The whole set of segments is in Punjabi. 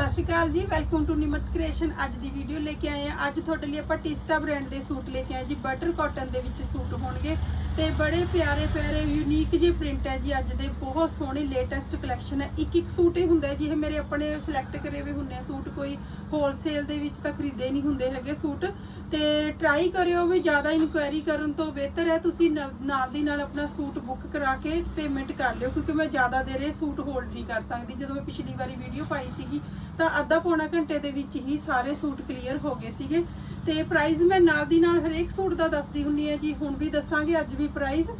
ਸਤਿ ਸ਼੍ਰੀ ਅਕਾਲ ਜੀ ਵੈਲਕਮ ਟੂ ਨਿਮਰਤ ਕ੍ਰੀਏਸ਼ਨ ਅੱਜ ਦੀ ਵੀਡੀਓ ਲੈ ਕੇ ਆਏ ਆ ਅੱਜ ਤੁਹਾਡੇ ਲਈ ਆਪਾਂ ਟਿਸਟਾ ਬ੍ਰਾਂਡ ਦੇ ਸੂਟ ਲੈ ਕੇ ਆਏ ਜੀ ਬਟਰ ਕਾਟਨ ਦੇ ਵਿੱਚ ਸੂਟ ਹੋਣਗੇ। ਤੇ ਬੜੇ ਪਿਆਰੇ ਪਿਆਰੇ ਯੂਨੀਕ ਜਿਹੇ ਪ੍ਰਿੰਟ ਹੈ ਜੀ ਅੱਜ ਦੇ। ਬਹੁਤ ਸੋਹਣੇ ਲੇਟੈਸਟ ਕਲੈਕਸ਼ਨ ਹੈ। ਇੱਕ ਇੱਕ ਸੂਟ ਹੀ ਹੁੰਦਾ ਜੀ। ਇਹ ਮੇਰੇ ਆਪਣੇ ਸਿਲੈਕਟ ਕਰੇ ਹੋਏ ਹੁੰਦੇ ਸੂਟ। ਕੋਈ ਹੋਲਸੇਲ ਦੇ ਵਿੱਚ ਤਾਂ ਖਰੀਦੇ ਨਹੀਂ ਹੁੰਦੇ ਹੈਗੇ ਸੂਟ। ਤੇ ਟਰਾਈ ਕਰਿਓ ਵੀ ਜ਼ਿਆਦਾ ਇਨਕੁਆਇਰੀ ਕਰਨ ਤੋਂ ਬਿਹਤਰ ਹੈ। ਤੁਸੀਂ ਨਾਲ ਨਾਲ ਦੀ ਨਾਲ ਆਪਣਾ ਸੂਟ ਬੁੱਕ ਕਰਾ ਕੇ ਪੇਮੈਂਟ ਕਰ ਲਿਓ। ਕਿਉਂਕਿ ਮੈਂ ਜ਼ਿਆਦਾ ਦੇਰ ਇਹ ਸੂਟ ਹੋਲਡ ਨਹੀਂ ਕਰ ਸਕਦੀ। ਜਦੋਂ ਮੈਂ ਪਿਛਲੀ ਵਾਰੀ ਵੀਡੀਓ ਪਾਈ ਸੀਗੀ, ਤਾਂ ਅੱਧਾ ਪੌਣਾ ਘੰਟੇ ਦੇ ਵਿੱਚ ਹੀ ਸਾਰੇ ਸੂਟ ਕਲੀਅਰ ਹੋ ਗਏ ਸੀਗੇ। ਤੇ ਪ੍ਰਾਈਸ ਮੈਂ ਨਾਲ ਦੀ ਨਾਲ ਹਰੇਕ ਸੂਟ ਦਾ ਦੱਸਦੀ ਹੁੰਨੀ ਆ ਜੀ, ਹੁਣ ਵੀ ਦੱਸਾਂਗੇ, ਅੱਜ ਵੀ ਪ੍ਰਾਈਸ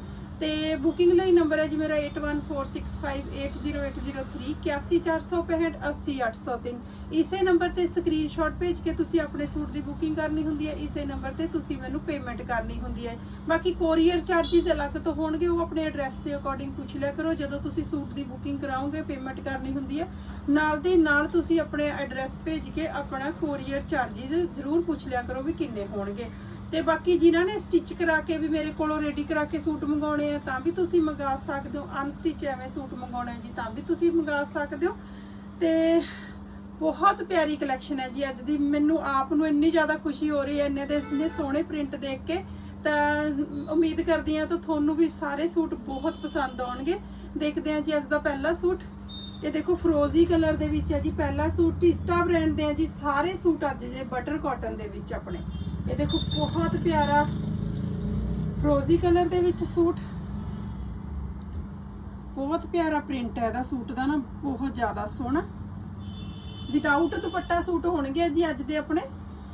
ਤੇ ਬੁਕਿੰਗ ਲਈ ਨੰਬਰ ਹੈ ਜੀ ਮੇਰਾ 8146580803 8146580803 ਇਸੇ ਨੰਬਰ ਤੇ ਸਕਰੀਨਸ਼ਾਟ ਭੇਜ ਕੇ ਤੁਸੀਂ ਆਪਣੇ ਸੂਟ ਦੀ ਬੁਕਿੰਗ ਕਰਨੀ ਹੁੰਦੀ ਹੈ, ਇਸੇ ਨੰਬਰ ਤੇ ਤੁਸੀਂ ਮੈਨੂੰ ਪੇਮੈਂਟ ਕਰਨੀ ਹੁੰਦੀ ਹੈ। ਬਾਕੀ ਕੋਰੀਅਰ ਚਾਰजेस ਅਲੱਗ ਤੋਂ ਹੋਣਗੇ, ਉਹ ਆਪਣੇ ਐਡਰੈਸ ਦੇ ਅਕੋਰਡਿੰਗ ਪੁੱਛ ਲਿਆ ਕਰੋ, ਜਦੋਂ ਤੁਸੀਂ ਸੂਟ ਦੀ ਬੁਕਿੰਗ ਕਰਾਓਗੇ ਪੇਮੈਂਟ ਕਰਨੀ ਹੁੰਦੀ ਹੈ। ਨਾਲ ਦੀ ਨਾਲ ਤੁਸੀਂ ਆਪਣੇ ਐਡਰੈਸ ਭੇਜ ਕੇ ਆਪਣਾ ਕੋਰੀਅਰ ਚਾਰजेस ਜ਼ਰੂਰ ਪੁੱਛ ਲਿਆ ਕਰੋ ਵੀ ਕਿੰਨੇ ਹੋਣਗੇ। ਤੇ ਬਾਕੀ ਜਿਨ੍ਹਾਂ ਨੇ ਸਟਿਚ ਕਰਾ ਕੇ ਵੀ ਮੇਰੇ ਕੋਲੋਂ ਰੈਡੀ ਕਰਾ ਕੇ ਸੂਟ ਮੰਗਾਉਣੇ ਆ, ਤਾਂ ਵੀ ਤੁਸੀਂ ਮੰਗਾ ਸਕਦੇ ਹੋ। ਅਨਸਟਿਚ ਐਵੇਂ ਸੂਟ ਮੰਗਾਉਣੇ ਜੀ, ਤਾਂ ਵੀ ਤੁਸੀਂ ਮੰਗਾ ਸਕਦੇ ਹੋ। ਤੇ ਬਹੁਤ ਪਿਆਰੀ ਕਲੈਕਸ਼ਨ ਹੈ ਜੀ ਅੱਜ ਦੀ। ਮੈਨੂੰ ਆਪ ਨੂੰ ਇੰਨੀ ਜ਼ਿਆਦਾ ਖੁਸ਼ੀ ਹੋ ਰਹੀ ਹੈ, ਇੰਨੇ ਦੇ ਇੰਨੇ ਸੋਹਣੇ ਪ੍ਰਿੰਟ ਦੇਖ ਕੇ। ਤਾਂ ਉਮੀਦ ਕਰਦੀ ਹਾਂ ਤਾਂ ਤੁਹਾਨੂੰ ਵੀ ਸਾਰੇ ਸੂਟ ਬਹੁਤ ਪਸੰਦ ਆਉਣਗੇ। ਦੇਖਦੇ ਹਾਂ ਜੀ ਅੱਜ ਦਾ ਪਹਿਲਾ ਸੂਟ। ਇਹ ਦੇਖੋ ਫਰੋਜ਼ੀ ਕਲਰ ਦੇ ਵਿੱਚ ਹੈ ਜੀ। ਪਹਿਲਾ ਸੂਟ ਟਿਸਟਾ ਬ੍ਰਾਂਡ ਦੇ ਹੈ ਜੀ। ਸਾਰੇ ਸੂਟ ਅੱਜ ਜੇ ਬਟਰ ਕਾਟਨ ਦੇ ਵਿੱਚ ਆਪਣੇ। ਇਹ ਦੇਖੋ, ਬਹੁਤ ਪਿਆਰਾ ਫਰੋਜ਼ੀ ਕਲਰ ਦੇ ਵਿੱਚ ਸੂਟ। ਬਹੁਤ ਪਿਆਰਾ ਪ੍ਰਿੰਟ ਹੈ ਇਹਦਾ, ਸੂਟ ਦਾ ਨਾ, ਬਹੁਤ ਜ਼ਿਆਦਾ ਸੋਹਣਾ। ਵਿਦਆਊਟ ਦੁਪੱਟਾ ਸੂਟ ਹੋਣਗੇ ਜੀ ਅੱਜ ਦੇ ਆਪਣੇ।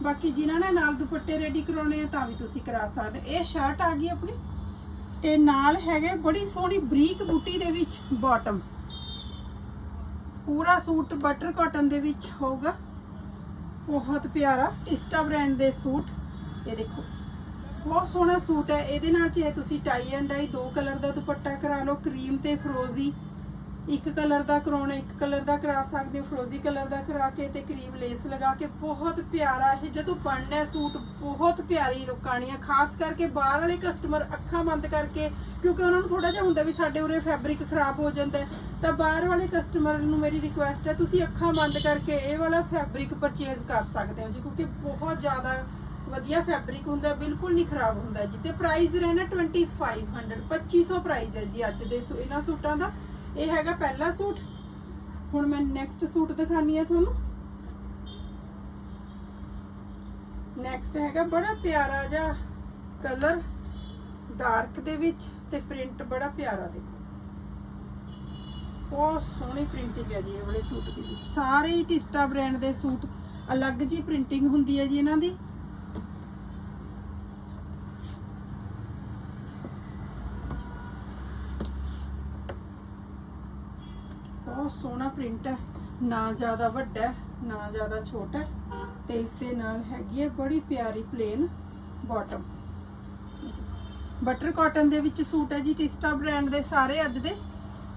ਬਾਕੀ ਜਿਨ੍ਹਾਂ ਨੇ ਨਾਲ ਦੁਪੱਟੇ ਰੈਡੀ ਕਰਾਉਣੇ ਆ, ਤਾਂ ਵੀ ਤੁਸੀਂ ਕਰਾ ਸਕਦੇ। ਇਹ ਸ਼ਰਟ ਆ ਗਈ ਆਪਣੀ। ਤੇ ਨਾਲ ਹੈਗੇ ਬੜੀ ਸੋਹਣੀ ਬਰੀਕ ਬੂਟੀ ਦੇ ਵਿੱਚ ਬਾਟਮ ਪੂਰਾ ਸੂਟ ਬਟਰ ਕਾਟਨ ਦੇ ਵਿੱਚ ਹੋਊਗਾ। ਬਹੁਤ ਪਿਆਰਾ ਟਿਸਟਾ ਬ੍ਰਾਂਡ ਦੇ ਸੂਟ। ਇਹ ਦੇਖੋ, ਬਹੁਤ ਸੋਹਣਾ ਸੂਟ ਹੈ। ਇਹਦੇ ਨਾਲ ਚਾਹੇ ਤੁਸੀਂ ਟਾਈ ਐਂਡ ਡਾਈ ਦੋ ਕਲਰ ਦਾ ਦੁਪੱਟਾ ਕਰਾ ਲਓ, ਕਰੀਮ ਤੇ ਫਰੋਜ਼ੀ ਇੱਕ ਕਲਰ ਦਾ ਕਰਾਉਣਾ, ਇੱਕ ਕਲਰ ਦਾ ਕਰਾ ਸਕਦੇ ਹੋ, ਫਰੋਜ਼ੀ ਕਲਰ ਦਾ ਕਰਾ ਕੇ ਤੇ ਕਰੀਬ ਲੇਸ ਲਗਾ ਕੇ। ਬਹੁਤ ਪਿਆਰਾ ਇਹ ਜਦੋਂ ਬਣਨਾ ਸੂਟ, ਬਹੁਤ ਪਿਆਰੀ ਲੁੱਕ ਆਣੀ ਖਾਸ ਕਰਕੇ ਬਾਹਰ ਵਾਲੇ ਕਸਟਮਰ ਅੱਖਾਂ ਬੰਦ ਕਰਕੇ, ਕਿਉਂਕਿ ਉਹਨਾਂ ਨੂੰ ਥੋੜਾ ਜਿਹਾ ਹੁੰਦਾ ਵੀ ਸਾਡੇ ਉਰੇ ਫੈਬਰਿਕ ਖਰਾਬ ਹੋ ਜਾਂਦਾ ਤਾਂ ਬਾਹਰ ਵਾਲੇ ਕਸਟਮਰ ਨੂੰ ਮੇਰੀ ਰਿਕੁਐਸਟ ਹੈ, ਤੁਸੀਂ ਅੱਖਾਂ ਬੰਦ ਕਰਕੇ ਇਹ ਵਾਲਾ ਫੈਬਰਿਕ ਪਰਚੇਜ਼ ਕਰ ਸਕਦੇ ਹੋ ਜੀ, ਕਿਉਂਕਿ ਬਹੁਤ ਜ਼ਿਆਦਾ ਵਧੀਆ ਫੈਬਰਿਕ ਹੁੰਦਾ, ਬਿਲਕੁਲ ਨਹੀਂ ਖਰਾਬ ਹੁੰਦਾ ਜੀ। ਤੇ ਪ੍ਰਾਈਸ ਰਹਿਣਾ 2500 2500 ਪ੍ਰਾਈਸ ਹੈ ਜੀ ਅੱਜ ਦੇ ਸੂ- ਇਹਨਾਂ ਸੂਟਾਂ ਦਾ। ਇਹ ਹੈਗਾ ਪਹਿਲਾ ਸੂਟ। ਹੁਣ ਮੈਂ ਨੈਕਸਟ ਸੂਟ ਦਿਖਾਨੀ ਆ ਤੁਹਾਨੂੰ। ਨੈਕਸਟ ਹੈਗਾ ਬੜਾ ਪਿਆਰਾ ਜਿਹਾ ਕਲਰ ਡਾਰਕ ਦੇ ਵਿੱਚ ਤੇ ਪ੍ਰਿੰਟ ਬੜਾ ਪਿਆਰਾ ਦੇਖੋ। ਬਹੁਤ ਸੋਹਣੀ ਪ੍ਰਿੰਟਿੰਗ ਹੈ ਜੀ ਇਹ ਵਾਲੇ ਸੂਟ ਦੀ। ਸਾਰੇ ਹੀ ਟਿਸਟਾ ਬ੍ਰਾਂਡ ਦੇ ਸੂਟ ਅਲੱਗ ਜੀ ਪ੍ਰਿੰਟਿੰਗ ਹੁੰਦੀ ਹੈ ਜੀ ਇਹਨਾਂ ਦੀ। ਬਹੁਤ ਸੋਹਣਾ ਪ੍ਰਿੰਟ ਹੈ। ਨਾ ਜ਼ਿਆਦਾ ਵੱਡਾ ਨਾ ਜ਼ਿਆਦਾ ਛੋਟਾ ਹੈ ਤੇ ਇਸ ਦੇ ਨਾਲ ਹੈਗੀ ਹੈ ਬੜੀ ਪਿਆਰੀ ਪਲੇਨ ਬਾਟਮ ਬਟਰ ਕਾਟਨ ਦੇ ਵਿੱਚ ਸੂਟ ਹੈ ਜੀ ਟਿਸਟਾ ਬ੍ਰਾਂਡ ਦੇ ਸਾਰੇ ਅੱਜ ਦੇ।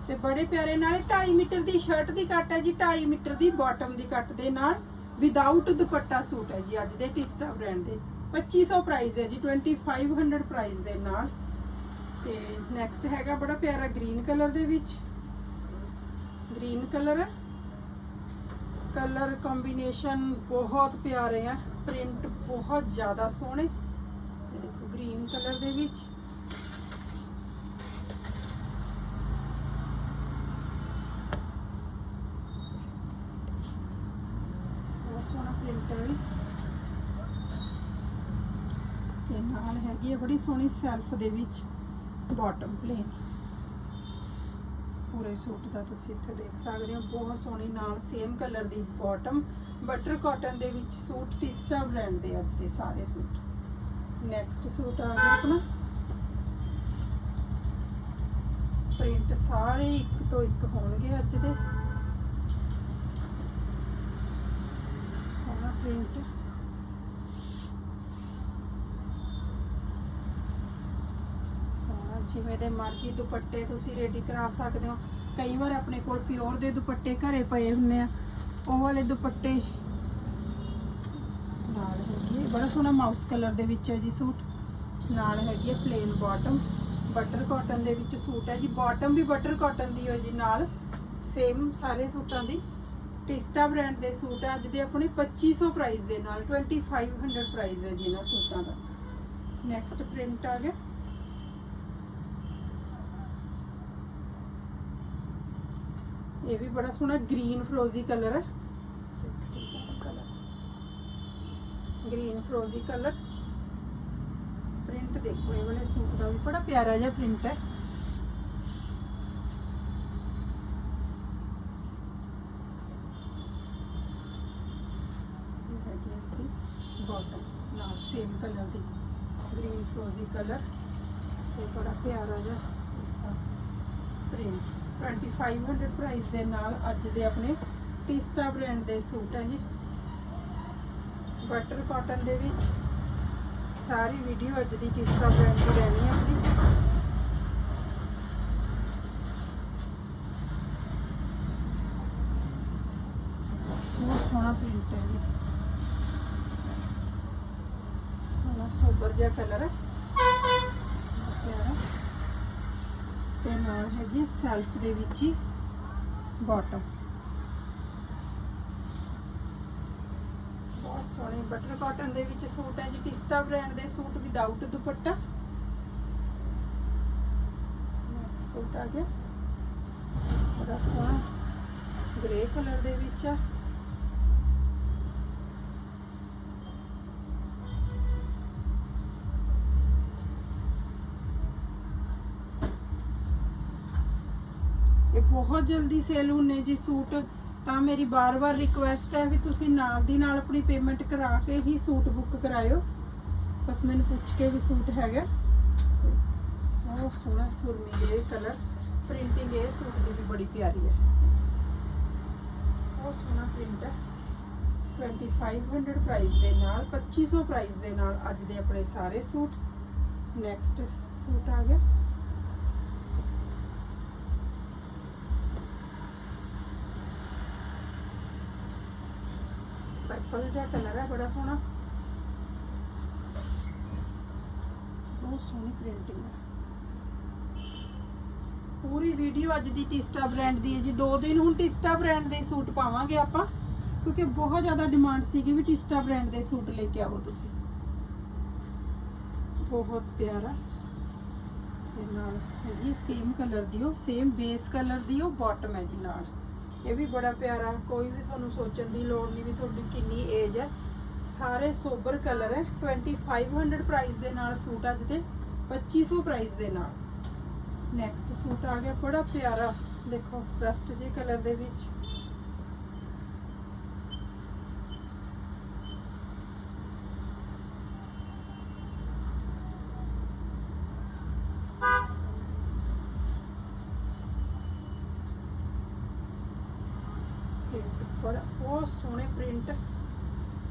ਤੇ ਬੜੇ ਪਿਆਰੇ ਨਾਲ 2.5 ਮੀਟਰ ਦੀ ਸ਼ਰਟ ਦੀ ਕੱਟ ਹੈ ਜੀ 2.5 ਮੀਟਰ ਦੀ ਬਾਟਮ ਦੀ ਕੱਟ ਦੇ ਨਾਲ ਵਿਦਆਊਟ ਦੁਪੱਟਾ ਸੂਟ ਹੈ ਜੀ ਅੱਜ ਦੇ ਟਿਸਟਾ ਬ੍ਰਾਂਡ ਦੇ। 2500 ਪ੍ਰਾਈਸ ਹੈ ਜੀ 2500 ਪ੍ਰਾਈਸ ਦੇ ਨਾਲ। ਤੇ ਨੈਕਸਟ ਹੈਗਾ ਬੜਾ ਪਿਆਰਾ ਗ੍ਰੀਨ ਕਲਰ ਦੇ ਵਿੱਚ। ਗ੍ਰੀਨ ਕਲਰ ਹੈ। ਕਲਰ ਕੰਬੀਨੇਸ਼ਨ ਬਹੁਤ ਪਿਆਰੇ ਆ। ਪ੍ਰਿੰਟ ਬਹੁਤ ਜ਼ਿਆਦਾ ਸੋਹਣੇ। ਇਹ ਦੇਖੋ ਗ੍ਰੀਨ ਕਲਰ ਦੇ ਵਿੱਚ। ਬਹੁਤ ਸੋਹਣਾ ਪ੍ਰਿੰਟ ਹੈ ਵੀ ਤੇ ਨਾਲ ਹੈਗੀ ਹੈ ਬੜੀ ਸੋਹਣੀ ਸੈਲਫ ਦੇ ਵਿੱਚ ਬਾਟਮ ਪਲੇਨ ਪੂਰੇ ਸੂਟ ਦਾ ਤੁਸੀਂ ਇੱਥੇ ਦੇਖ ਸਕਦੇ ਹੋ। ਬਹੁਤ ਸੋਹਣੀ ਨਾਲ ਸੇਮ ਕਲਰ ਦੀ ਬਾਟਮ ਬਟਰ ਕਾਟਨ ਦੇ ਵਿੱਚ ਸੂਟ ਟਿਸਟਾ ਬ੍ਰਾਂਡ ਦੇ ਅੱਜ ਦੇ ਸਾਰੇ ਸੂਟ। ਨੈਕਸਟ ਸੂਟ ਆ ਗਿਆ ਆਪਣਾ। ਪ੍ਰਿੰਟ ਸਾਰੇ ਇੱਕ ਤੋਂ ਇੱਕ ਹੋਣਗੇ ਅੱਜ ਦੇ। ਸੋਹਣਾ ਪ੍ਰਿੰਟ ਸੋਹਣਾ ਜਿਵੇਂ ਦੇ ਮਰਜ਼ੀ ਦੁਪੱਟੇ ਤੁਸੀਂ ਰੈਡੀ ਕਰਾ ਸਕਦੇ ਹੋ। ਕਈ ਵਾਰ ਆਪਣੇ ਕੋਲ ਪਿਓਰ ਦੇ ਦੁਪੱਟੇ ਘਰੇ ਪਏ ਹੁੰਨੇ ਆ। ਉਹ ਵਾਲੇ ਦੁਪੱਟੇ ਨਾਲ ਹੈਗੀ ਹੈ ਬੜਾ ਸੋਹਣਾ ਮਾਊਸ ਕਲਰ ਦੇ ਵਿੱਚ ਹੈ ਜੀ ਸੂਟ। ਨਾਲ ਹੈਗੀ ਹੈ ਪਲੇਨ ਬਾਟਮ ਬਟਰ ਕਾਟਨ ਦੇ ਵਿੱਚ ਸੂਟ ਹੈ ਜੀ। ਬਾਟਮ ਵੀ ਬਟਰ ਕਾਟਨ ਦੀ ਹੋ ਜੀ ਨਾਲ। ਸੇਮ ਸਾਰੇ ਸੂਟਾਂ ਦੀ। ਟਿਸਟਾ ਬ੍ਰਾਂਡ ਦੇ ਸੂਟ ਹੈ ਅੱਜ ਦੇ ਆਪਣੇ 2500 ਪ੍ਰਾਈਸ ਦੇ ਨਾਲ 2500 ਪ੍ਰਾਈਸ ਹੈ ਜੀ ਇਹਨਾਂ ਸੂਟਾਂ ਦਾ। ਨੈਕਸਟ ਪ੍ਰਿੰਟ ਆ ਗਿਆ। ਇਹ ਵੀ ਬੜਾ ਸੋਹਣਾ ਗ੍ਰੀਨ ਫਰੋਜ਼ੀ ਕਲਰ ਹੈ ਗ੍ਰੀਨ ਫਰੋਜ਼ੀ ਕਲਰ ਪ੍ਰਿੰਟ ਦੇਖੋ ਇਹ ਵਾਲੇ ਸੂਟ ਦਾ ਵੀ ਬੜਾ ਪਿਆਰਾ ਜਿਹਾ ਪ੍ਰਿੰਟ ਹੈ ਇਹ ਹੈਗੀ ਇਸ ਦੀ ਬਾਟਮ ਨਾਲ ਸੇਮ ਕਲਰ ਦੀ ਗ੍ਰੀਨ ਫਰੋਜ਼ੀ ਕਲਰ ਤੇ ਬੜਾ ਪਿਆਰਾ ਜਿਹਾ ਇਸ ਦਾ ਪ੍ਰਿੰਟ 2500 ਪ੍ਰਾਈਸ ਦੇ ਨਾਲ ਅੱਜ ਦੇ ਆਪਣੇ ਟਿਸਟਾ ਬ੍ਰਾਂਡ ਦੇ ਸੂਟ ਹੈ ਜੀ। ਬਟਰ ਕਾਟਨ ਦੇ ਵਿੱਚ ਸਾਰੀ ਵੀਡੀਓ ਅੱਜ ਦੀ ਟਿਸਟਾ ਬ੍ਰਾਂਡ ਦੀ ਰਹਿਣੀ ਹੈ ਆਪਣੀ। ਬਹੁਤ ਸੋਹਣਾ ਪ੍ਰਿੰਟ ਹੈ ਜੀ। ਸੋਹਣਾ ਸੋਬਰ ਜਿਹਾ ਕਲਰ ਹੈ ਤੇ ਨਾਲ ਹੈਗੀ ਸੈਲਫ ਦੇ ਵਿੱਚ ਹੀ ਬਾਟਮ ਬਹੁਤ ਸੋਹਣੇ ਬਟਰ ਕਾਟਨ ਦੇ ਵਿੱਚ ਸੂਟ ਹੈ ਜੀ। ਟਿਸਟਾ ਬ੍ਰਾਂਡ ਦੇ ਸੂਟ ਵਿਦਆਊਟ ਦੁਪੱਟਾ। ਸੂਟ ਆ ਗਿਆ। ਬੜਾ ਸੋਹਣਾ ਗ੍ਰੇ ਕਲਰ ਦੇ ਵਿੱਚ ਆ। ਬਹੁਤ ਜਲਦੀ ਸੇਲ ਹੁੰਨੇ ਜੀ ਸੂਟ, ਤਾਂ ਮੇਰੀ ਬਾਰ-ਬਾਰ ਰਿਕੁਐਸਟ ਹੈ ਵੀ ਤੁਸੀਂ ਨਾਲ ਦੀ ਨਾਲ ਆਪਣੀ ਪੇਮੈਂਟ ਕਰਾ ਕੇ ਹੀ ਸੂਟ ਬੁੱਕ ਕਰਾਇਓ। ਬਸ ਮੈਨੂੰ ਪੁੱਛ ਕੇ ਵੀ ਸੂਟ ਹੈਗਾ। ਬਹੁਤ ਸੋਹਣਾ ਸੁਰਮੀ ਗ੍ਰੇ ਕਲਰ ਪ੍ਰਿੰਟਿੰਗ ਇਹ ਸੂਟ ਦੀ ਵੀ ਬੜੀ ਪਿਆਰੀ ਹੈ। ਬਹੁਤ ਸੋਹਣਾ ਪ੍ਰਿੰਟ ਹੈ। 2500 ਪ੍ਰਾਈਸ ਦੇ ਨਾਲ 2500 ਪ੍ਰਾਈਸ ਦੇ ਨਾਲ ਅੱਜ ਦੇ ਆਪਣੇ ਸਾਰੇ ਸੂਟ। ਨੈਕਸਟ ਸੂਟ ਆ ਗਿਆ। ਪਰਪਲ ਜਿਹਾ ਕਲਰ ਹੈ, ਬੜਾ ਸੋਹਣਾ। ਬਹੁਤ ਸੋਹਣੀ ਪ੍ਰਿੰਟਿੰਗ ਹੈ। ਪੂਰੀ ਵੀਡੀਓ ਅੱਜ ਦੀ ਟਿਸਟਾ ਬ੍ਰਾਂਡ ਦੀ ਹੈ ਜੀ। ਦੋ ਦਿਨ ਹੁਣ ਟਿਸਟਾ ਬ੍ਰਾਂਡ ਦੇ ਸੂਟ ਪਾਵਾਂਗੇ ਆਪਾਂ, ਕਿਉਂਕਿ ਬਹੁਤ ਜ਼ਿਆਦਾ ਡਿਮਾਂਡ ਸੀਗੀ ਵੀ ਟਿਸਟਾ ਬ੍ਰਾਂਡ ਦੇ ਸੂਟ ਲੈ ਕੇ ਆਵੋ ਤੁਸੀਂ। ਬਹੁਤ ਪਿਆਰਾ। ਤੇ ਨਾਲ ਹੈਗੀ ਸੇਮ ਕਲਰ ਦੀ ਉਹ ਸੇਮ ਬੇਸ ਕਲਰ ਦੀ ਉਹ ਬਾਟਮ ਹੈ ਜੀ ਨਾਲ। ਇਹ ਵੀ ਬੜਾ ਪਿਆਰਾ, ਕੋਈ ਵੀ ਤੁਹਾਨੂੰ ਸੋਚਣ ਦੀ ਲੋੜ ਨਹੀਂ ਵੀ ਤੁਹਾਡੀ ਕਿੰਨੀ ਏਜ ਹੈ। ਸਾਰੇ ਸੋਬਰ ਕਲਰ ਹੈ 2500 ਪ੍ਰਾਈਸ ਦੇ ਨਾਲ ਸੂਟ ਅੱਜ ਦੇ 2500 ਪ੍ਰਾਈਸ ਦੇ ਨਾਲ। ਨੈਕਸਟ ਸੂਟ ਆ ਗਿਆ, ਬੜਾ ਪਿਆਰਾ। ਦੇਖੋ ਰਸਟ ਜੇ ਕਲਰ ਦੇ ਵਿੱਚ। ਪ੍ਰਿੰਟ ਬੜਾ ਬਹੁਤ ਸੋਹਣੇ ਪ੍ਰਿੰਟ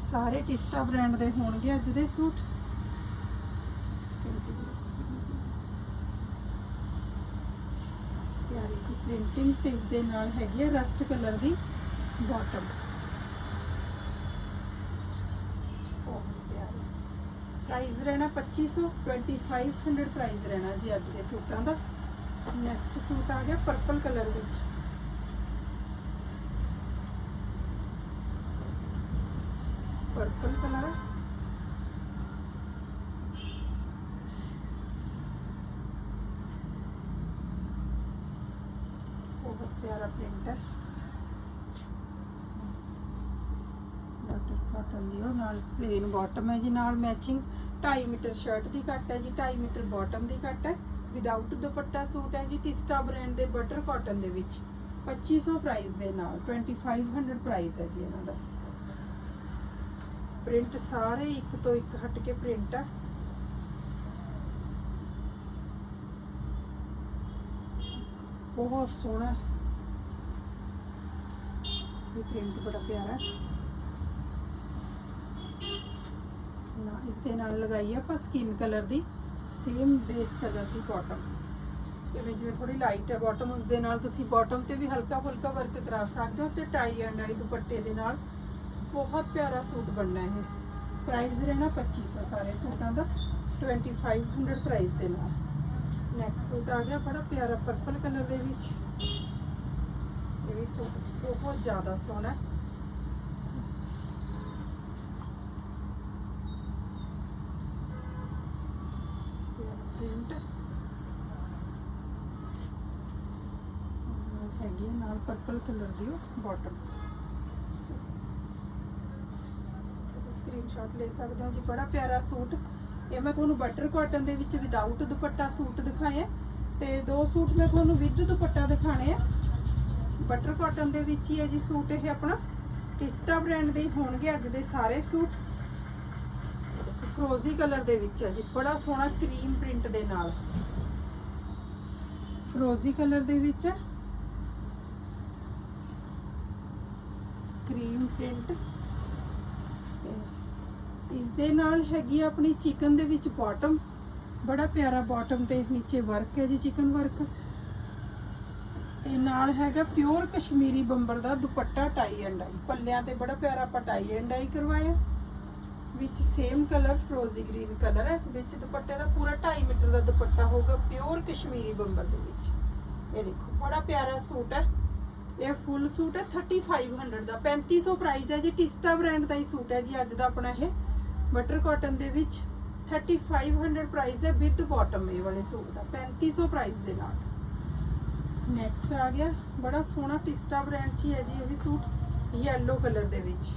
ਸਾਰੇ ਟਿਸਟਾ ਬ੍ਰਾਂਡ ਦੇ ਹੋਣਗੇ ਅੱਜ ਦੇ ਸੂਟ। ਪਿਆਰੀ ਜੀ ਪ੍ਰਿੰਟਿੰਗ ਤੇ ਇਸ ਦੇ ਨਾਲ ਹੈਗੀ ਹੈ ਰਸਟ ਕਲਰ ਦੀ ਬਾਟਮ ਪ੍ਰਾਈਸ ਰਹਿਣਾ 2500 2500 ਪ੍ਰਾਈਸ ਰਹਿਣਾ ਜੀ ਅੱਜ ਦੇ ਸੂਟਾਂ ਦਾ। ਨੈਕਸਟ ਸੂਟ ਆ ਗਿਆ ਪਰਪਲ ਕਲਰ ਵਿੱਚ। ਪਰਪਲ ਕਲਰ ਹੈ ਬਹੁਤ ਪਿਆਰਾ ਪ੍ਰਿੰਟ ਹੈ ਡਾਕਟਰ ਕਾਟਨ ਦੀ ਉਹ ਨਾਲ ਪਲੇਨ ਬਾਟਮ ਹੈ ਜੀ ਨਾਲ ਮੈਚਿੰਗ 2.5 ਮੀਟਰ ਸ਼ਰਟ ਦੀ ਕੱਟ ਹੈ ਜੀ 2.5 ਮੀਟਰ ਬਾਟਮ ਦੀ ਕੱਟ ਹੈ ਵਿਦਆਊਟ ਦੁਪੱਟਾ ਸੂਟ ਹੈ ਜੀ ਟਿਸਟਾ ਬ੍ਰਾਂਡ ਦੇ ਬਟਰ ਕਾਟਨ ਦੇ ਵਿੱਚ 2500 ਪ੍ਰਾਈਸ ਦੇ ਨਾਲ 2500 ਪ੍ਰਾਈਸ ਹੈ ਜੀ ਇਹਨਾਂ ਦਾ ਪ੍ਰਿੰਟ ਸਾਰੇ ਇੱਕ ਤੋਂ ਇੱਕ ਹਟ ਕੇ ਪ੍ਰਿੰਟ ਆ ਬਹੁਤ ਸੋਹਣਾ ਇਹ ਪ੍ਰਿੰਟ ਬੜਾ ਪਿਆਰਾ ਹੈ ਨਾ ਇਸ ਦੇ ਨਾਲ ਲਗਾਈ ਆਪਾਂ ਸਕਿਨ ਕਲਰ ਦੀ ਸੇਮ ਬੇਸ ਕਲਰ ਦੀ ਬਾਟਮ ਜਿਵੇਂ ਜਿਵੇਂ ਥੋੜੀ ਲਾਈਟ ਹੈ ਬਾਟਮ ਉਸ ਦੇ ਨਾਲ ਤੁਸੀਂ ਬਾਟਮ ਤੇ ਵੀ ਹਲਕਾ ਫੁਲਕਾ ਵਰਕ ਕਰਾ ਸਕਦੇ ਹੋ ਤੇ ਟਾਈ ਐਂਡ ਆਈ ਦੁਪੱਟੇ ਦੇ ਨਾਲ ਬਹੁਤ ਪਿਆਰਾ ਸੂਟ ਬਣਨਾ ਇਹ। ਪ੍ਰਾਈਸ ਰਹਿਣਾ 2500 ਸਾਰੇ ਸੂਟਾਂ ਦਾ 2500 ਪ੍ਰਾਈਸ ਦੇ ਨਾਲ। ਨੈਕਸਟ ਸੂਟ ਆ ਗਿਆ ਬੜਾ ਪਿਆਰਾ ਪਰਪਲ ਕਲਰ ਦੇ ਵਿੱਚ। ਇਹ ਵੀ ਸੂਟ ਬਹੁਤ ਜ਼ਿਆਦਾ ਸੋਹਣਾ। ਹੈਗੀ ਨਾਲ ਪਰਪਲ ਕਲਰ ਦੀ ਬਾਟਮ ਸਕਰੀਨਸ਼ਾਟ ਲੈ ਸਕਦੇ ਹੋ ਜੀ, ਬੜਾ ਪਿਆਰਾ ਸੂਟ। ਇਹ ਮੈਂ ਤੁਹਾਨੂੰ ਬਟਰ ਕਾਟਨ ਦੇ ਵਿੱਚ ਵਿਦਆਊਟ ਦੁਪੱਟਾ ਸੂਟ ਦਿਖਾਇਆ। ਤੇ ਦੋ ਸੂਟ ਮੈਂ ਤੁਹਾਨੂੰ ਵਿਦ ਦੁਪੱਟਾ ਦਿਖਾਣੇ ਆ। ਬਟਰ ਕਾਟਨ ਦੇ ਵਿੱਚ ਹੀ ਹੈ ਜੀ ਸੂਟ ਇਹ ਆਪਣਾ। ਟਿਸਟਾ ਬ੍ਰਾਂਡ ਦੇ ਹੋਣਗੇ ਅੱਜ ਦੇ ਸਾਰੇ ਸੂਟ। ਫਰੋਜ਼ੀ ਕਲਰ ਦੇ ਵਿੱਚ ਹੈ ਜੀ, ਬੜਾ ਸੋਹਣਾ ਕਰੀਮ ਪ੍ਰਿੰਟ ਦੇ ਨਾਲ। ਫਰੋਜ਼ੀ ਕਲਰ ਦੇ ਵਿੱਚ ਹੈ। ਕਰੀਮ ਪ੍ਰਿੰਟ ਤੇ ਇਸ ਦੇ ਨਾਲ ਹੈਗੀ ਆ ਆਪਣੀ ਚਿਕਨ ਦੇ ਵਿੱਚ ਬਾਟਮ ਬੜਾ ਪਿਆਰਾ ਬਾਟਮ ਤੇ ਨੀਚੇ ਵਰਕ ਹੈ ਜੀ ਚਿਕਨ ਵਰਕ ਤੇ ਨਾਲ ਹੈਗਾ ਪਿਓਰ ਕਸ਼ਮੀਰੀ ਬੰਬਰ ਦਾ ਦੁਪੱਟਾ ਟਾਈ ਐਂਡ ਆਈ ਪੱਲਿਆਂ ਤੇ ਬੜਾ ਪਿਆਰਾ ਆਪਾਂ ਟਾਈ ਐਂਡ ਡਾਈ ਕਰਵਾਇਆ। ਵਿੱਚ ਸੇਮ ਕਲਰ ਫਰੋਜ਼ੀ ਗ੍ਰੀਨ ਕਲਰ ਹੈ। ਵਿੱਚ ਦੁਪੱਟੇ ਦਾ ਪੂਰਾ 2.5 ਮੀਟਰ ਦਾ ਦੁਪੱਟਾ ਹੋਊਗਾ ਪਿਓਰ ਕਸ਼ਮੀਰੀ ਬੰਬਰ ਦੇ ਵਿੱਚ। ਇਹ ਦੇਖੋ, ਬੜਾ ਪਿਆਰਾ ਸੂਟ ਹੈ। ਇਹ ਫੁੱਲ ਸੂਟ ਹੈ 3500 ਦਾ। 3500 ਪ੍ਰਾਈਸ ਹੈ ਜੀ ਟਿਸਟਾ ਬ੍ਰਾਂਡ ਦਾ ਹੀ ਸੂਟ ਹੈ ਜੀ, ਅੱਜ ਦਾ ਆਪਣਾ ਇਹ। ਬਟਰ ਕਾਟਨ ਦੇ ਵਿੱਚ 3500 ਪ੍ਰਾਈਸ ਹੈ ਵਿਦ ਬਾਟਮ ਇਹ ਵਾਲੇ ਸੂਟ ਦਾ 3500 ਪ੍ਰਾਈਸ ਦੇ ਨਾਲ। ਨੈਕਸਟ ਆ ਗਿਆ, ਬੜਾ ਸੋਹਣਾ ਟਿਸਟਾ ਬ੍ਰਾਂਡ 'ਚ ਹੈ ਜੀ ਇਹ ਵੀ ਸੂਟ ਯੈਲੋ ਕਲਰ ਦੇ ਵਿੱਚ।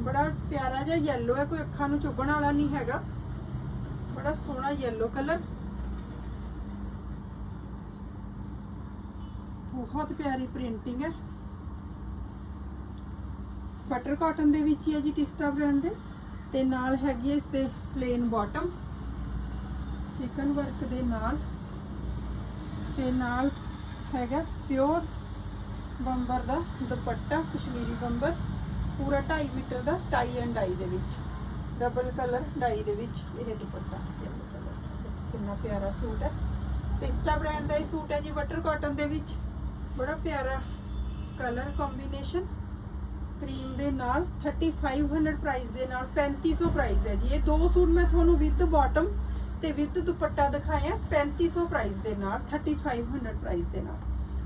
ਬੜਾ ਪਿਆਰਾ ਜਿਹਾ ਯੈਲੋ ਹੈ, ਕੋਈ ਅੱਖਾਂ ਨੂੰ ਚੁੱਭਣ ਵਾਲਾ ਨਹੀਂ ਹੈਗਾ। ਬੜਾ ਸੋਹਣਾ ਯੈਲੋ ਕਲਰ ਬਹੁਤ ਪਿਆਰੀ ਪ੍ਰਿੰਟਿੰਗ ਹੈ। ਬਟਰ ਕਾਟਨ ਦੇ ਵਿੱਚ ਹੀ ਹੈ ਜੀ ਟਿਸਟਾ ਬ੍ਰਾਂਡ ਦੇ। ਤੇ ਨਾਲ ਹੈਗੀ ਹੈ ਇਸ ਤੇ ਪਲੇਨ ਬਾਟਮ ਚਿਕਨ ਵਰਕ ਦੇ ਨਾਲ। ਤੇ ਨਾਲ ਹੈਗਾ ਪਿਓਰ ਬੰਬਰ ਦਾ ਦੁਪੱਟਾ, ਕਸ਼ਮੀਰੀ ਬੰਬਰ ਪੂਰਾ 2.5 ਮੀਟਰ ਦਾ ਟਾਈ ਐਂਡ ਡਾਈ ਦੇ ਵਿੱਚ। ਡਬਲ ਕਲਰ ਡਾਈ ਦੇ ਵਿੱਚ ਇਹ ਦੁਪੱਟਾ। yellow colour। ਕਿੰਨਾ ਪਿਆਰਾ ਸੂਟ ਹੈ। ਟਿਸਟਾ ਬ੍ਰਾਂਡ ਦਾ ਇਹ ਸੂਟ ਹੈ ਜੀ ਬਟਰ ਕਾਟਨ ਦੇ ਵਿੱਚ। ਬੜਾ ਪਿਆਰਾ ਕਲਰ ਕੰਬੀਨੇਸ਼ਨ ਕਰੀਮ ਦੇ ਨਾਲ 3500 ਪ੍ਰਾਈਸ ਦੇ ਨਾਲ 3500 ਪ੍ਰਾਈਸ ਹੈ ਜੀ। ਇਹ ਦੋ ਸੂਟ ਮੈਂ ਤੁਹਾਨੂੰ ਵਿਦ ਬਾਟਮ ਤੇ ਵਿਦ ਦੁਪੱਟਾ ਦਿਖਾਇਆ 3500 ਪ੍ਰਾਈਸ ਦੇ ਨਾਲ 3500 ਪ੍ਰਾਈਸ ਦੇ ਨਾਲ।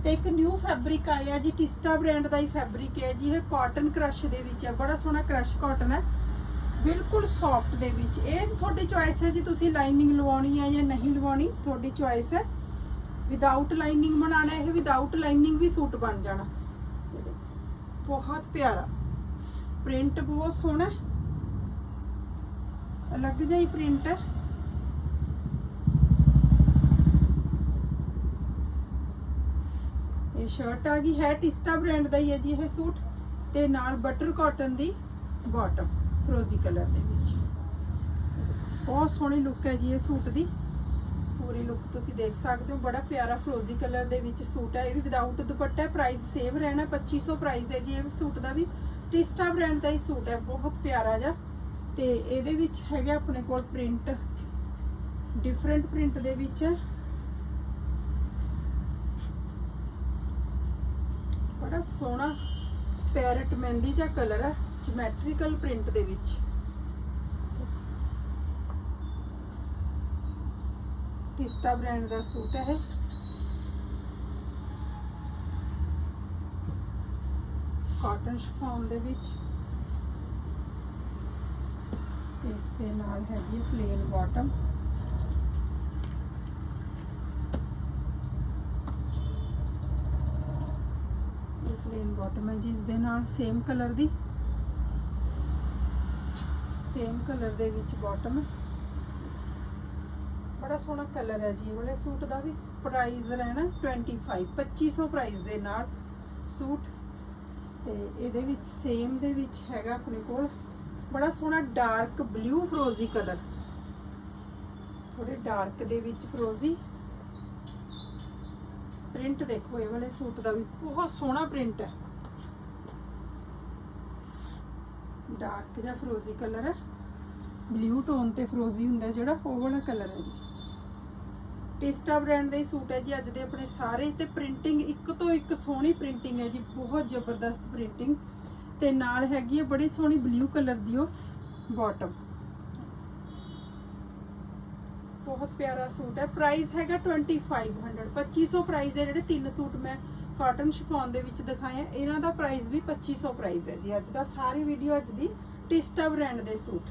ਤੇ ਇੱਕ ਨਿਊ ਫੈਬਰਿਕ ਆਇਆ ਜੀ ਟਿਸਟਾ ਬ੍ਰਾਂਡ ਦਾ ਹੀ ਫੈਬਰਿਕ ਹੈ ਜੀ। ਇਹ ਕਾਟਨ ਕ੍ਰਸ਼ ਦੇ ਵਿੱਚ ਹੈ। ਬੜਾ ਸੋਹਣਾ ਕ੍ਰਸ਼ ਕਾਟਨ ਹੈ। ਬਿਲਕੁਲ ਸੌਫਟ ਦੇ ਵਿੱਚ। ਇਹ ਤੁਹਾਡੀ ਚੁਆਇਸ ਹੈ ਜੀ, ਤੁਸੀਂ ਲਾਈਨਿੰਗ ਲਵਾਉਣੀ ਹੈ ਜਾਂ ਨਹੀਂ ਲਵਾਉਣੀ। ਤੁਹਾਡੀ ਚੁਆਇਸ ਹੈ। ਵਿਦਆਊਟ ਲਾਈਨਿੰਗ ਬਣਾਉਣਾ ਇਹ ਵਿਦਆਊਟ ਲਾਈਨਿੰਗ ਵੀ ਸੂਟ ਬਣ ਜਾਣਾ। ਬਹੁਤ ਪਿਆਰਾ। ਪ੍ਰਿੰਟ ਬਹੁਤ ਸੋਹਣਾ ਅਲੱਗ ਜਿਹਾ ਹੀ ਪ੍ਰਿੰਟ ਹੈ। ਇਹ ਸ਼ਰਟ ਆ ਗਈ, ਹੈ ਟਿਸਟਾ ਬ੍ਰਾਂਡ ਦਾ ਹੀ ਹੈ ਜੀ ਇਹ ਸੂਟ ਤੇ ਨਾਲ ਬਟਰ ਕਾਟਨ ਦੀ ਬਾਟਮ ਫਰੋਜ਼ੀ ਕਲਰ ਦੇ ਵਿੱਚ। ਬਹੁਤ ਸੋਹਣੀ ਲੁੱਕ ਹੈ ਜੀ ਇਹ ਸੂਟ ਦੀ। ਪੂਰੀ ਲੁੱਕ ਤੁਸੀਂ ਦੇਖ ਸਕਦੇ ਹੋ। ਬੜਾ ਪਿਆਰਾ ਫਰੋਜ਼ੀ ਕਲਰ ਦੇ ਵਿੱਚ ਸੂਟ ਹੈ। ਇਹ ਵੀ ਵਿਦਆਊਟ ਦੁਪੱਟਾ ਹੈ। ਪ੍ਰਾਈਸ ਸੇਮ ਰਹਿਣਾ। 2500 ਪ੍ਰਾਈਸ ਹੈ ਜੀ ਇਹ ਸੂਟ ਦਾ ਵੀ। ਟਿਸਟਾ ਬ੍ਰਾਂਡ ਦਾ ਹੀ ਸੂਟ ਹੈ। ਬਹੁਤ ਪਿਆਰਾ ਜਿਹਾ। ਤੇ ਇਹਦੇ ਵਿੱਚ ਹੈਗਾ ਆਪਣੇ ਕੋਲ ਪ੍ਰਿੰਟ ਡਿਫਰੈਂਟ ਪ੍ਰਿੰਟ ਦੇ ਵਿੱਚ। ਬੜਾ ਸੋਹਣਾ ਪੈਰਟ ਮਹਿੰਦੀ ਜਿਹਾ ਕਲਰ ਹੈ। ਜਿਓਮੈਟ੍ਰੀਕਲ ਪ੍ਰਿੰਟ ਦੇ ਵਿੱਚ। ਟਿਸਟਾ ਬ੍ਰਾਂਡ ਦਾ ਸੂਟ ਹੈ। ਇਹ ਕਾਟਨ ਸ਼ਫੋਨ ਦੇ ਵਿੱਚ। ਇਸ ਦੇ ਨਾਲ ਹੈਗੀ ਪਲੇਨ ਬਾਟਮ ਇਹ ਪਲੇਨ ਬਾਟਮ ਹੈ ਜਿਸ ਦੇ ਨਾਲ ਸੇਮ ਕਲਰ ਦੀ। ਸੇਮ ਕਲਰ ਦੇ ਵਿੱਚ ਬਾਟਮ ਹੈ। ਬੜਾ ਸੋਹਣਾ ਕਲਰ ਹੈ ਜੀ, ਇਹ ਵਾਲੇ ਸੂਟ ਦਾ ਵੀ ਪ੍ਰਾਈਸ ਰਹਿਣਾ 25 2500 ਪ੍ਰਾਈਸ ਦੇ ਨਾਲ ਸੂਟ। ਤੇ ਇਹਦੇ ਵਿੱਚ ਸੇਮ ਦੇ ਵਿੱਚ ਹੈਗਾ ਆਪਣੇ ਕੋਲ ਬੜਾ ਸੋਹਣਾ ਡਾਰਕ ਬਲੂ ਫਰੋਜ਼ੀ ਕਲਰ ਥੋੜੇ ਡਾਰਕ ਦੇ ਵਿੱਚ ਫਰੋਜ਼ੀ ਪ੍ਰਿੰਟ ਦੇਖੋ, ਇਹ ਵਾਲੇ ਸੂਟ ਦਾ ਵੀ ਬਹੁਤ ਸੋਹਣਾ ਪ੍ਰਿੰਟ ਹੈ। ਡਾਰਕ ਜਿਹਾ ਫਰੋਜ਼ੀ ਕਲਰ ਹੈ। ਬਲੂ ਟੋਨ ਤੇ ਫਰੋਜ਼ੀ ਹੁੰਦਾ ਜਿਹੜਾ, ਉਹ ਵਾਲਾ ਕਲਰ ਹੈ ਜੀ। ਟਿਸਟਾ ਬ੍ਰਾਂਡ ਦਾ ਹੀ ਸੂਟ ਹੈ ਜੀ, ਅੱਜ ਦੇ ਆਪਣੇ ਸਾਰੇ। ਤੇ ਪ੍ਰਿੰਟਿੰਗ ਇੱਕ ਤੋਂ ਇੱਕ ਸੋਹਣੀ ਪ੍ਰਿੰਟਿੰਗ ਹੈ ਜੀ, ਬਹੁਤ ਜ਼ਬਰਦਸਤ ਪ੍ਰਿੰਟਿੰਗ ਤੇ ਨਾਲ ਹੈਗੀ ਹੈ ਬੜੀ ਸੋਹਣੀ ਬਲੂ ਕਲਰ ਦੀ ਉਹ ਬਾਟਮ ਬਹੁਤ ਪਿਆਰਾ ਸੂਟ ਹੈ। ਪ੍ਰਾਈਸ ਹੈਗਾ 2500 2500 ਪ੍ਰਾਈਸ ਹੈ ਜਿਹੜੇ ਤਿੰਨ ਸੂਟ ਮੈਂ ਕਾਟਨ ਸ਼ਿਫੋਨ ਦੇ ਵਿੱਚ ਦਿਖਾਏ ਆ। ਇਹਨਾਂ ਦਾ ਪ੍ਰਾਈਸ ਵੀ 2500 ਪ੍ਰਾਈਸ ਹੈ ਜੀ। ਅੱਜ ਦਾ ਸਾਰੀ ਵੀਡੀਓ ਅੱਜ ਦੀ ਟਿਸਟਾ ਬ੍ਰਾਂਡ ਦੇ ਸੂਟ।